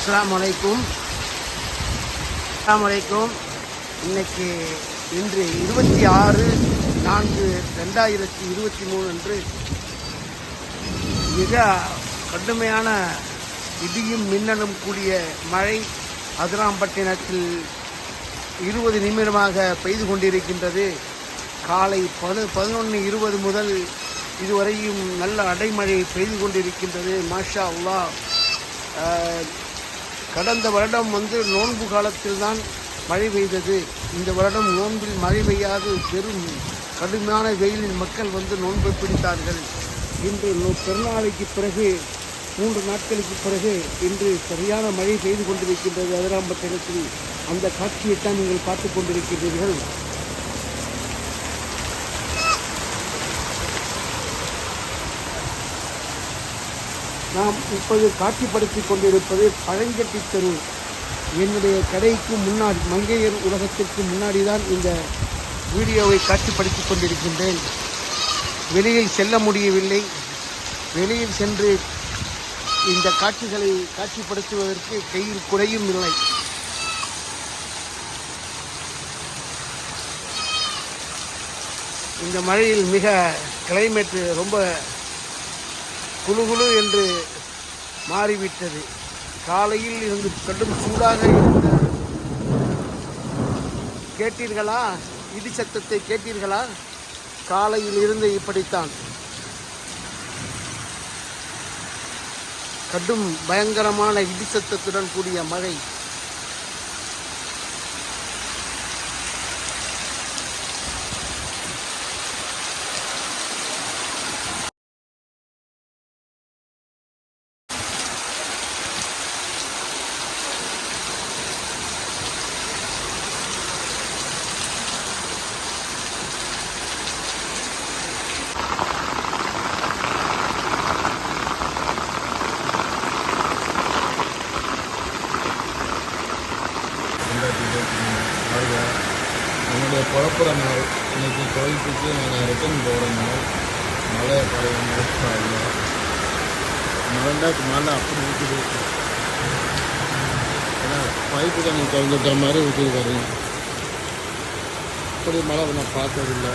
அஸ்லாம் வலைக்கும் அஸ்லாம் வலைக்கும் இன்னைக்கு இன்று இருபத்தி ஆறு நான்கு ரெண்டாயிரத்தி இருபத்தி மூணு அன்று மிக கடுமையான இடியும் மின்னலும் கூடிய மழை அதிராம்பட்டினத்தில் இருபது நிமிடமாக பெய்து கொண்டிருக்கின்றது. காலை பது பதினொன்று இருபது முதல் இதுவரையும் நல்ல அடைமழை பெய்து கொண்டிருக்கின்றது. மாஷா உலா கடந்த வருடம் வந்து நோன்பு காலத்தில் தான் மழை பெய்தது. இந்த வருடம் நோன்பில் மழை பெய்யாது. பெரும் கடுமையான வெயிலில் மக்கள் வந்து நோன்பை பிடித்தார்கள். இன்று பெருநாளைக்கு பிறகு மூன்று நாட்களுக்கு பிறகு இன்று சரியான மழை பெய்து கொண்டிருக்கின்றது. அதிராம்பட்டினத்தில் அந்த காட்சியைத்தான் நீங்கள் பார்த்து கொண்டிருக்கின்றீர்கள் நாம் இப்போது காட்சிப்படுத்திக் கொண்டிருப்பது பழஞ்சட்டி தெரு. என்னுடைய கடைக்கு முன்னாடி மங்கையர் உலகத்திற்கு முன்னாடி தான் இந்த வீடியோவை காட்சிப்படுத்திக் கொண்டிருக்கின்றேன். வெளியில் செல்ல முடியவில்லை. வெளியில் சென்று இந்த காட்சிகளை காட்சிப்படுத்துவதற்கு கையில் குறையும் இல்லை. இந்த மழையில் மிக கிளைமேட் ரொம்ப குழுகுழு என்று மாறிவிட்டது. காலையில் இருந்து கடும் சூடாக இருந்த கேட்டீர்களா? இடி சத்தத்தை கேட்டீர்களா? காலையில் இருந்து இப்படித்தான். கடும் பயங்கரமான இடி சத்தத்துடன் கூடிய மழை. புறப்புற நாள் இன்னைக்கு கோயிலுக்கு நான் ரிட்டர்ன் போகிற நாள் மழை பழைய மழை மழைண்டாக்கு மழை அப்படி இருக்குது. ஏன்னா பைப்பு தண்ணி திறந்துட்ட மாதிரி ஊற்றுது வரீங்க அப்படி மழை நான் பார்த்ததில்லை.